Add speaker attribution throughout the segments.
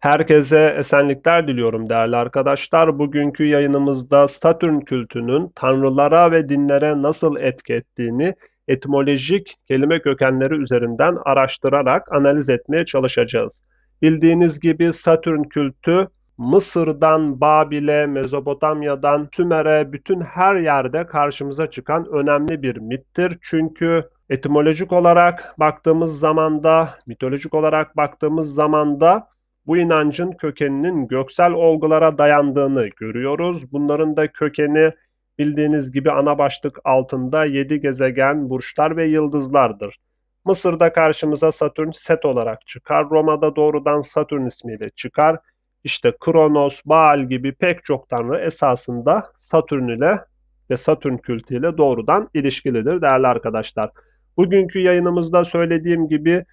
Speaker 1: Herkese esenlikler diliyorum değerli arkadaşlar. Bugünkü yayınımızda Satürn kültünün tanrılara ve dinlere nasıl etki ettiğini etimolojik kelime kökenleri üzerinden araştırarak analiz etmeye çalışacağız. Bildiğiniz gibi Satürn kültü Mısır'dan Babil'e, Mezopotamya'dan Sümer'e bütün her yerde karşımıza çıkan önemli bir mittir. Çünkü etimolojik olarak baktığımız zamanda, mitolojik olarak baktığımız zamanda bu inancın kökeninin göksel olgulara dayandığını görüyoruz. Bunların da kökeni bildiğiniz gibi ana başlık altında 7 gezegen, burçlar ve yıldızlardır. Mısır'da karşımıza Satürn Set olarak çıkar. Roma'da doğrudan Satürn ismiyle çıkar. İşte Kronos, Baal gibi pek çok tanrı esasında Satürn ile ve Satürn kültüyle doğrudan ilişkilidir değerli arkadaşlar. Bugünkü yayınımızda söylediğim gibi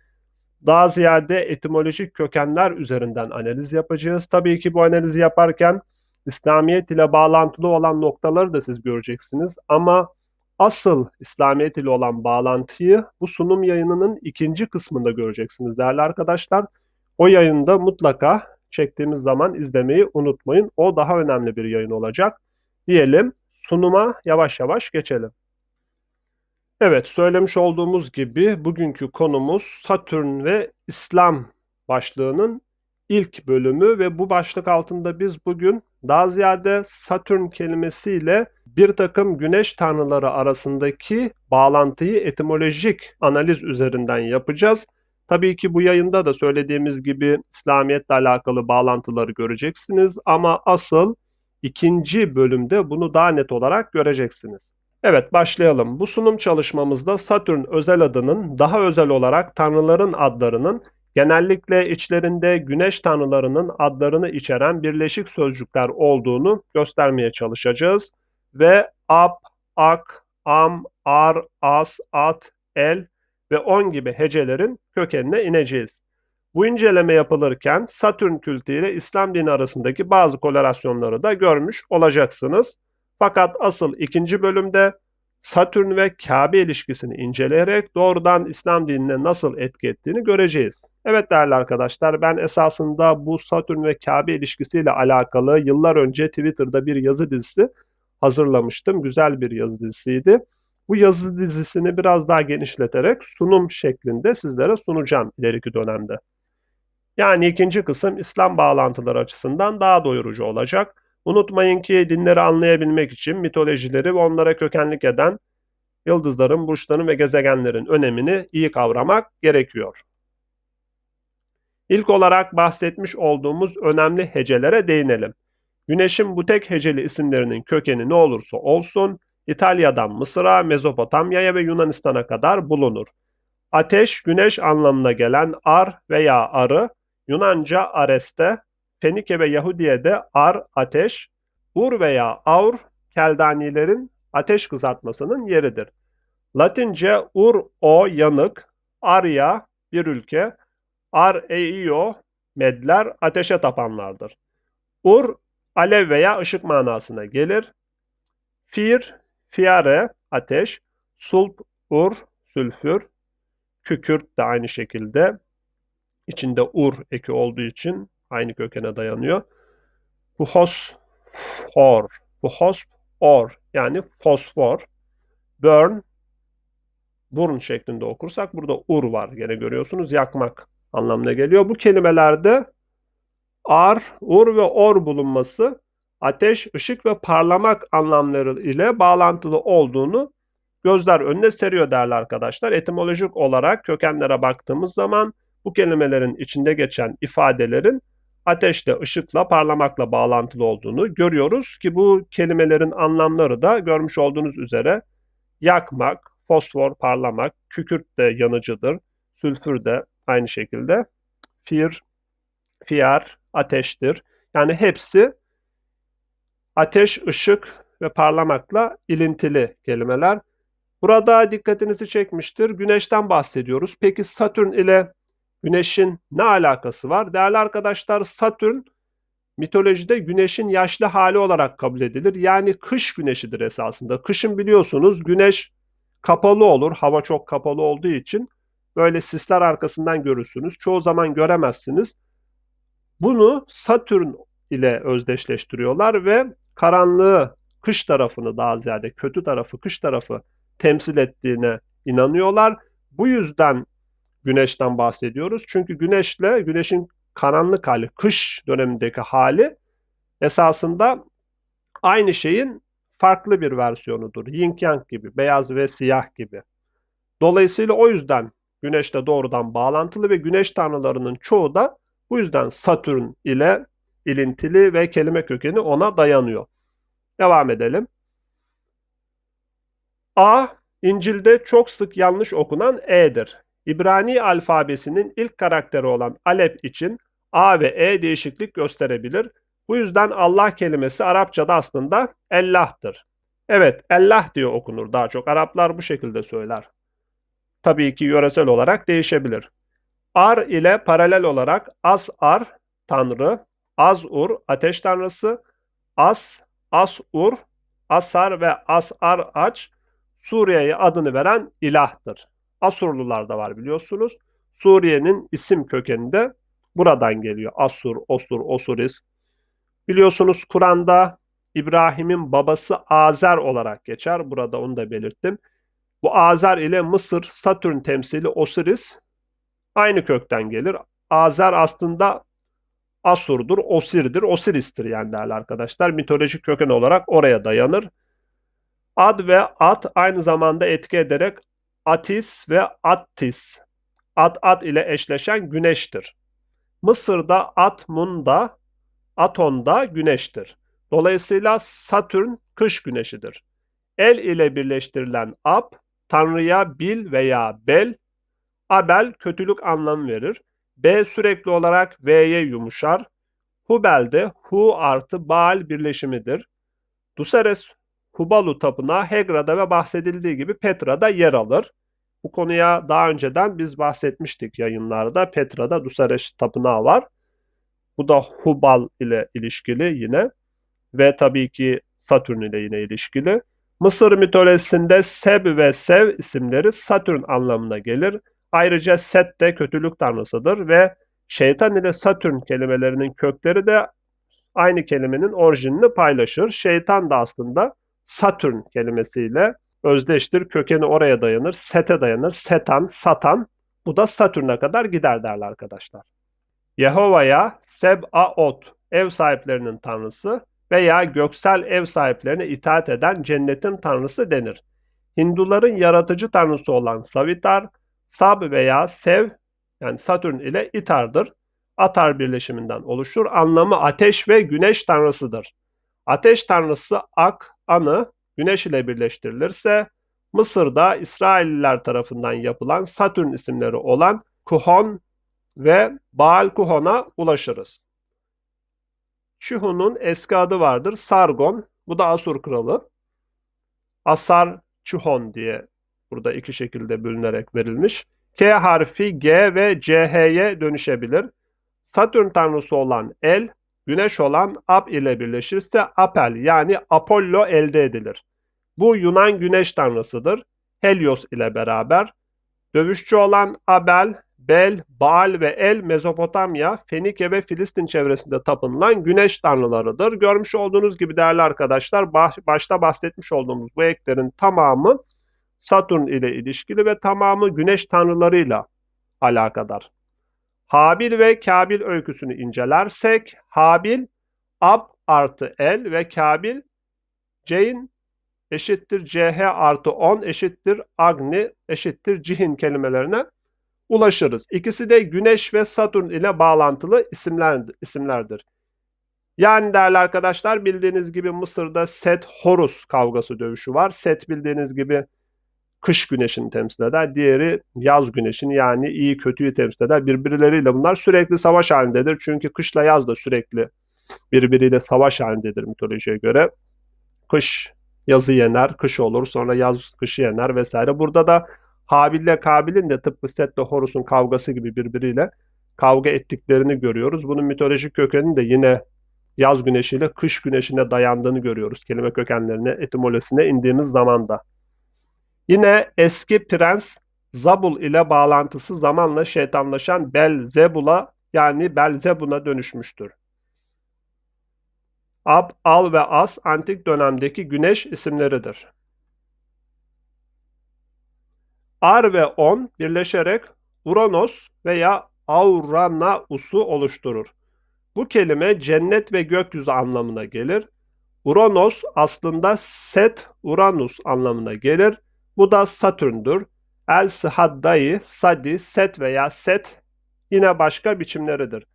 Speaker 1: daha ziyade etimolojik kökenler üzerinden analiz yapacağız. Tabii ki bu analizi yaparken İslamiyet ile bağlantılı olan noktaları da siz göreceksiniz. Ama asıl İslamiyet ile olan bağlantıyı bu sunum yayınının ikinci kısmında göreceksiniz değerli arkadaşlar. O yayında mutlaka çektiğimiz zaman izlemeyi unutmayın. O daha önemli bir yayın olacak. Diyelim sunuma yavaş yavaş geçelim. Evet, söylemiş olduğumuz gibi bugünkü konumuz Satürn ve İslam başlığının ilk bölümü ve bu başlık altında biz bugün daha ziyade Satürn kelimesiyle bir takım güneş tanrıları arasındaki bağlantıyı etimolojik analiz üzerinden yapacağız. Tabii ki bu yayında da söylediğimiz gibi İslamiyetle alakalı bağlantıları göreceksiniz ama asıl ikinci bölümde bunu daha net olarak göreceksiniz. Evet başlayalım. Bu sunum çalışmamızda Satürn özel adının daha özel olarak tanrıların adlarının genellikle içlerinde güneş tanrılarının adlarını içeren birleşik sözcükler olduğunu göstermeye çalışacağız. Ve Ap, Ak, Am, Ar, As, At, El ve On gibi hecelerin kökenine ineceğiz. Bu inceleme yapılırken Satürn kültü ile İslam dini arasındaki bazı kolerasyonları da görmüş olacaksınız. Fakat asıl ikinci bölümde Satürn ve Kabe ilişkisini inceleyerek doğrudan İslam dinine nasıl etki ettiğini göreceğiz. Evet değerli arkadaşlar ben esasında bu Satürn ve Kabe ilişkisiyle alakalı yıllar önce Twitter'da bir yazı dizisi hazırlamıştım. Güzel bir yazı dizisiydi. Bu yazı dizisini biraz daha genişleterek sunum şeklinde sizlere sunacağım ileriki dönemde. Yani ikinci kısım İslam bağlantıları açısından daha doyurucu olacak. Unutmayın ki dinleri anlayabilmek için mitolojileri ve onlara kökenlik eden yıldızların, burçların ve gezegenlerin önemini iyi kavramak gerekiyor. İlk olarak bahsetmiş olduğumuz önemli hecelere değinelim. Güneşin bu tek heceli isimlerinin kökeni ne olursa olsun İtalya'dan Mısır'a, Mezopotamya'ya ve Yunanistan'a kadar bulunur. Ateş, güneş anlamına gelen ar veya arı, Yunanca areste, Fenike ve Yahudiye'de ar ateş, ur veya aur keldanilerin ateş kızartmasının yeridir. Latince ur o yanık, arya bir ülke, ar eio medler ateşe tapanlardır. Ur alev veya ışık manasına gelir. Fir, fiare ateş, sulp ur sülfür, kükürt de aynı şekilde içinde ur eki olduğu için aynı kökene dayanıyor. Bu fosfor, bu hosp or yani fosfor, burn, burn şeklinde okursak burada ur var gene görüyorsunuz yakmak anlamına geliyor. Bu kelimelerde ar, ur ve or bulunması ateş, ışık ve parlamak anlamları ile bağlantılı olduğunu gözler önüne seriyor değerli arkadaşlar. Etimolojik olarak kökenlere baktığımız zaman bu kelimelerin içinde geçen ifadelerin ateşle, ışıkla, parlamakla bağlantılı olduğunu görüyoruz ki bu kelimelerin anlamları da görmüş olduğunuz üzere yakmak, fosfor, parlamak, kükürt de yanıcıdır, sülfür de aynı şekilde, fir, fiyar, ateştir. Yani hepsi ateş, ışık ve parlamakla ilintili kelimeler. Burada dikkatinizi çekmiştir. Güneşten bahsediyoruz. Peki Satürn ile Güneşin ne alakası var? Değerli arkadaşlar Satürn mitolojide güneşin yaşlı hali olarak kabul edilir. Yani kış güneşidir esasında. Kışın biliyorsunuz güneş kapalı olur. Hava çok kapalı olduğu için böyle sisler arkasından görürsünüz. Çoğu zaman göremezsiniz. Bunu Satürn ile özdeşleştiriyorlar ve karanlığı, kış tarafını daha ziyade kötü tarafı, kış tarafı temsil ettiğine inanıyorlar. Bu yüzden güneşten bahsediyoruz. Çünkü güneşle güneşin karanlık hali, kış dönemindeki hali esasında aynı şeyin farklı bir versiyonudur. Yin yang gibi, beyaz ve siyah gibi. Dolayısıyla o yüzden güneşle doğrudan bağlantılı ve güneş tanrılarının çoğu da bu yüzden Satürn ile ilintili ve kelime kökeni ona dayanıyor. Devam edelim. A, İncil'de çok sık yanlış okunan E'dir. İbrani alfabesinin ilk karakteri olan Alep için A ve E değişiklik gösterebilir. Bu yüzden Allah kelimesi Arapçada aslında Ellah'tır. Evet, Allah diye okunur daha çok. Araplar bu şekilde söyler. Tabii ki yöresel olarak değişebilir. Ar ile paralel olarak As-Ar, Tanrı, Az-Ur, ateş tanrısı, As, As-Ur, Asar ve As-Ar Aç, Suriye'ye adını veren ilahtır. Asurlular da var biliyorsunuz. Suriye'nin isim kökeninde buradan geliyor. Asur, Osur, Osuris. Biliyorsunuz Kur'an'da İbrahim'in babası Azer olarak geçer. Burada onu da belirttim. Bu Azer ile Mısır, Satürn temsili Osiris aynı kökten gelir. Azer aslında Asur'dur, Osir'dir, Osiris'tir yani değerli arkadaşlar. Mitolojik köken olarak oraya dayanır. Ad ve at aynı zamanda etki ederek Atis ve Attis, At At ile eşleşen güneştir. Mısır'da Atmun'da, Aton'da güneştir. Dolayısıyla Satürn kış güneşidir. El ile birleştirilen Ab, Tanrı'ya Bil veya Bel, Abel kötülük anlamı verir. B sürekli olarak V'ye yumuşar. Hubel'de Hu artı Baal birleşimidir. Duseres Hubalu tapınağı Hegra'da ve bahsedildiği gibi Petra'da yer alır. Bu konuya daha önceden biz bahsetmiştik yayınlarda. Petra'da Duseres tapınağı var. Bu da Hubal ile ilişkili yine ve tabii ki Satürn ile yine ilişkili. Mısır mitolojisinde Seb ve Sev isimleri Satürn anlamına gelir. Ayrıca Set de kötülük tanrısıdır ve şeytan ile Satürn kelimelerinin kökleri de aynı kelimenin orijinini paylaşır. Şeytan da aslında Satürn kelimesiyle özdeştir. Kökeni oraya dayanır. Set'e dayanır. Setan, Satan. Bu da Satürn'e kadar gider derler arkadaşlar. Yehova'ya Seb-Aot, ev sahiplerinin tanrısı veya göksel ev sahiplerine itaat eden cennetin tanrısı denir. Hinduların yaratıcı tanrısı olan Savitar, Sab veya Sev yani Satürn ile Itar'dır. Atar birleşiminden oluşur. Anlamı ateş ve güneş tanrısıdır. Ateş tanrısı Ak, Anı, güneş ile birleştirilirse Mısır'da İsrailliler tarafından yapılan Satürn isimleri olan Kuhon ve Baal Kuhon'a ulaşırız. Çihun'un eski adı vardır Sargon. Bu da Asur kralı. Asar Çihon diye burada iki şekilde bölünerek verilmiş. K harfi G ve CH'ye dönüşebilir. Satürn tanrısı olan El, güneş olan Ab ile birleşirse Apel yani Apollo elde edilir. Bu Yunan güneş tanrısıdır. Helios ile beraber. Dövüşçü olan Abel, Bel, Baal ve El Mezopotamya, Fenike ve Filistin çevresinde tapınılan güneş tanrılarıdır. Görmüş olduğunuz gibi değerli arkadaşlar başta bahsetmiş olduğumuz bu eklerin tamamı Satürn ile ilişkili ve tamamı güneş tanrılarıyla alakadar. Habil ve Kabil öyküsünü incelersek Habil Ab artı El ve Kabil Ceyn eşittir CH artı 10 eşittir Agni eşittir Cihin kelimelerine ulaşırız. İkisi de Güneş ve Satürn ile bağlantılı isimlerdir. Yani değerli arkadaşlar bildiğiniz gibi Mısır'da Set-Horus kavgası dövüşü var. Set bildiğiniz gibi kış güneşini temsil eder. Diğeri yaz güneşini yani iyi kötüyü temsil eder. Birbirleriyle bunlar sürekli savaş halindedir. Çünkü kışla yaz da sürekli birbiriyle savaş halindedir mitolojiye göre. Kış yazı yener, kış olur. Sonra yaz kışı yener vesaire. Burada da Habil ile Kabil'in de tıpkı Set ile Horus'un kavgası gibi birbiriyle kavga ettiklerini görüyoruz. Bunun mitolojik kökeni de yine yaz güneşiyle kış güneşine dayandığını görüyoruz. Kelime kökenlerine, etimolojisine indiğimiz zaman da. Yine eski prens Zabul ile bağlantısı zamanla şeytanlaşan Bel Zebul'a yani Belzebun'a dönüşmüştür. Ab, Al ve As antik dönemdeki güneş isimleridir. Ar ve On birleşerek Uranos veya Auranaus'u oluşturur. Bu kelime cennet ve gökyüzü anlamına gelir. Uranos aslında Set Uranus anlamına gelir. Bu da Satürn'dür. El Sıhaddai, Sadi, Set veya Set yine başka biçimleridir.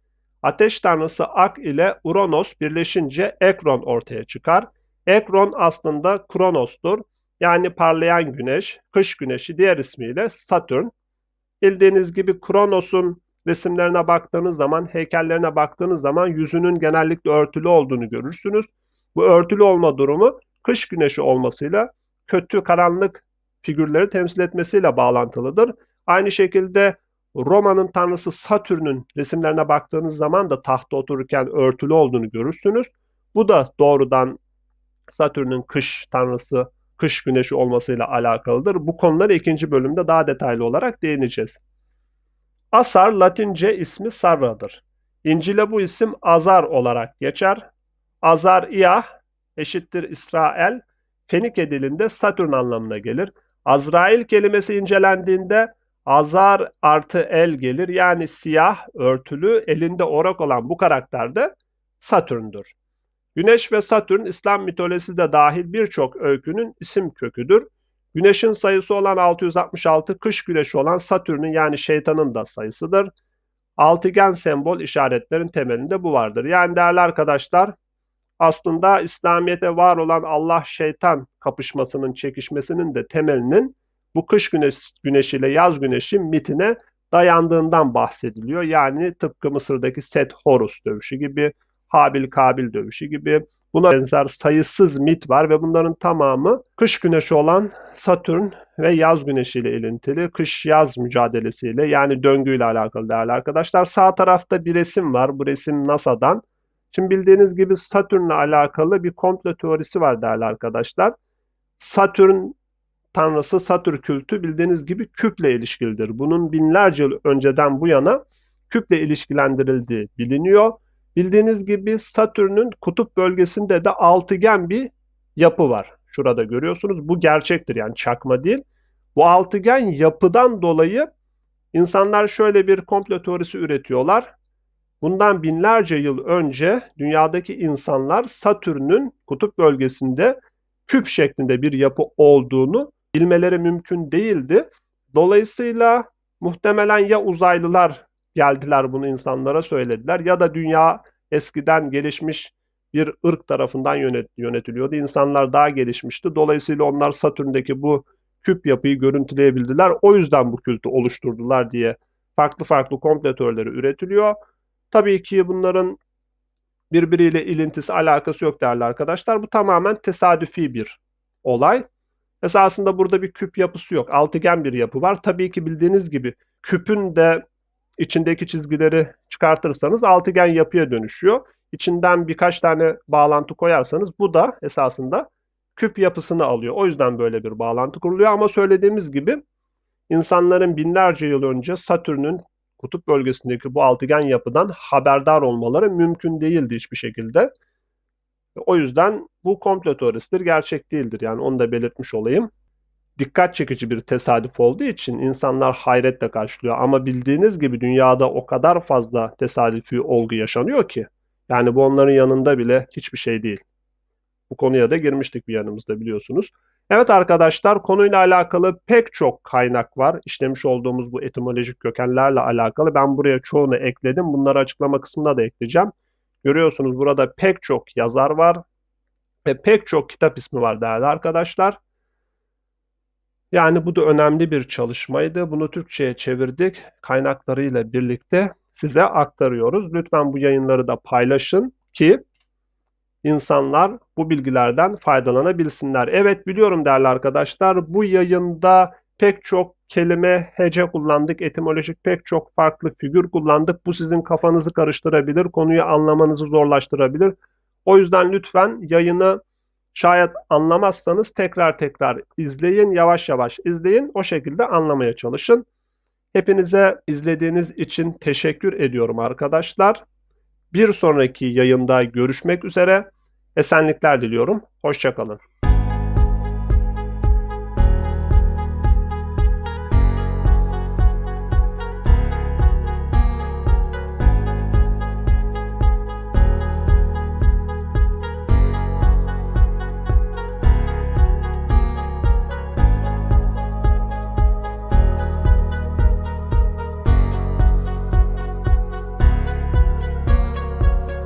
Speaker 1: Ateş tanrısı Ak ile Uranos birleşince Ekron ortaya çıkar. Ekron aslında Kronos'tur. Yani parlayan güneş, kış güneşi diğer ismiyle Satürn. Bildiğiniz gibi Kronos'un resimlerine baktığınız zaman, heykellerine baktığınız zaman yüzünün genellikle örtülü olduğunu görürsünüz. Bu örtülü olma durumu kış güneşi olmasıyla kötü karanlık figürleri temsil etmesiyle bağlantılıdır. Aynı şekilde Roma'nın tanrısı Satürn'ün resimlerine baktığınız zaman da tahta otururken örtülü olduğunu görürsünüz. Bu da doğrudan Satürn'ün kış tanrısı, kış güneşi olmasıyla alakalıdır. Bu konuları ikinci bölümde daha detaylı olarak değineceğiz. Asar Latince ismi Sarra'dır. İncil'e bu isim Azar olarak geçer. Azar İyah eşittir İsrail. Fenike dilinde Satürn anlamına gelir. Azrail kelimesi incelendiğinde Azar artı el gelir. Yani siyah, örtülü, elinde orak olan bu karakter de Satürn'dür. Güneş ve Satürn İslam mitolojisi de dahil birçok öykünün isim köküdür. Güneşin sayısı olan 666, kış güneşi olan Satürn'ün yani şeytanın da sayısıdır. Altıgen sembol işaretlerin temelinde bu vardır. Yani değerli arkadaşlar aslında İslamiyet'e var olan Allah-şeytan kapışmasının, çekişmesinin de temelinin bu kış güneş, güneşiyle yaz güneşi mitine dayandığından bahsediliyor. Yani tıpkı Mısır'daki Set Horus dövüşü gibi, Habil Kabil dövüşü gibi buna benzer sayısız mit var ve bunların tamamı kış güneşi olan Satürn ve yaz güneşiyle ilintili. Kış-yaz mücadelesiyle yani döngüyle alakalı değerli arkadaşlar. Sağ tarafta bir resim var. Bu resim NASA'dan. Şimdi bildiğiniz gibi Satürn'le alakalı bir komplo teorisi var değerli arkadaşlar. Satürn tanrısı Satürn kültü bildiğiniz gibi küple ilişkilidir. Bunun binlerce yıl önceden bu yana küple ilişkilendirildiği biliniyor. Bildiğiniz gibi Satürn'ün kutup bölgesinde de altıgen bir yapı var. Şurada görüyorsunuz. Bu gerçektir yani çakma değil. Bu altıgen yapıdan dolayı insanlar şöyle bir komplo teorisi üretiyorlar. Bundan binlerce yıl önce dünyadaki insanlar Satürn'ün kutup bölgesinde küp şeklinde bir yapı olduğunu bilmeleri mümkün değildi. Dolayısıyla muhtemelen ya uzaylılar geldiler bunu insanlara söylediler ya da dünya eskiden gelişmiş bir ırk tarafından yönet, yönetiliyordu. İnsanlar daha gelişmişti. Dolayısıyla onlar Satürn'deki bu küp yapıyı görüntüleyebildiler. O yüzden bu kültü oluşturdular diye farklı farklı komplo teorileri üretiliyor. Tabii ki bunların birbiriyle ilintisi, alakası yok değerli arkadaşlar. Bu tamamen tesadüfi bir olay. Esasında burada bir küp yapısı yok. Altıgen bir yapı var. Tabii ki bildiğiniz gibi küpün de içindeki çizgileri çıkartırsanız altıgen yapıya dönüşüyor. İçinden birkaç tane bağlantı koyarsanız bu da esasında küp yapısını alıyor. O yüzden böyle bir bağlantı kuruluyor ama söylediğimiz gibi insanların binlerce yıl önce Satürn'ün kutup bölgesindeki bu altıgen yapıdan haberdar olmaları mümkün değildi hiçbir şekilde. O yüzden bu komplo teorisidir, gerçek değildir. Yani onu da belirtmiş olayım. Dikkat çekici bir tesadüf olduğu için insanlar hayretle karşılıyor. Ama bildiğiniz gibi dünyada o kadar fazla tesadüfi olgu yaşanıyor ki. Yani bu onların yanında bile hiçbir şey değil. Bu konuya da girmiştik bir yanımızda biliyorsunuz. Evet arkadaşlar konuyla alakalı pek çok kaynak var. İşlemiş olduğumuz bu etimolojik kökenlerle alakalı. Ben buraya çoğunu ekledim. Bunları açıklama kısmına da ekleyeceğim. Görüyorsunuz burada pek çok yazar var. Ve pek çok kitap ismi var değerli arkadaşlar. Yani bu da önemli bir çalışmaydı. Bunu Türkçe'ye çevirdik. Kaynaklarıyla birlikte size aktarıyoruz. Lütfen bu yayınları da paylaşın ki insanlar bu bilgilerden faydalanabilsinler. Evet biliyorum değerli arkadaşlar bu yayında pek çok kelime, hece kullandık, etimolojik pek çok farklı figür kullandık. Bu sizin kafanızı karıştırabilir, konuyu anlamanızı zorlaştırabilir. O yüzden lütfen yayını şayet anlamazsanız tekrar tekrar izleyin, yavaş yavaş izleyin. O şekilde anlamaya çalışın. Hepinize izlediğiniz için teşekkür ediyorum arkadaşlar. Bir sonraki yayında görüşmek üzere. Esenlikler diliyorum. Hoşçakalın.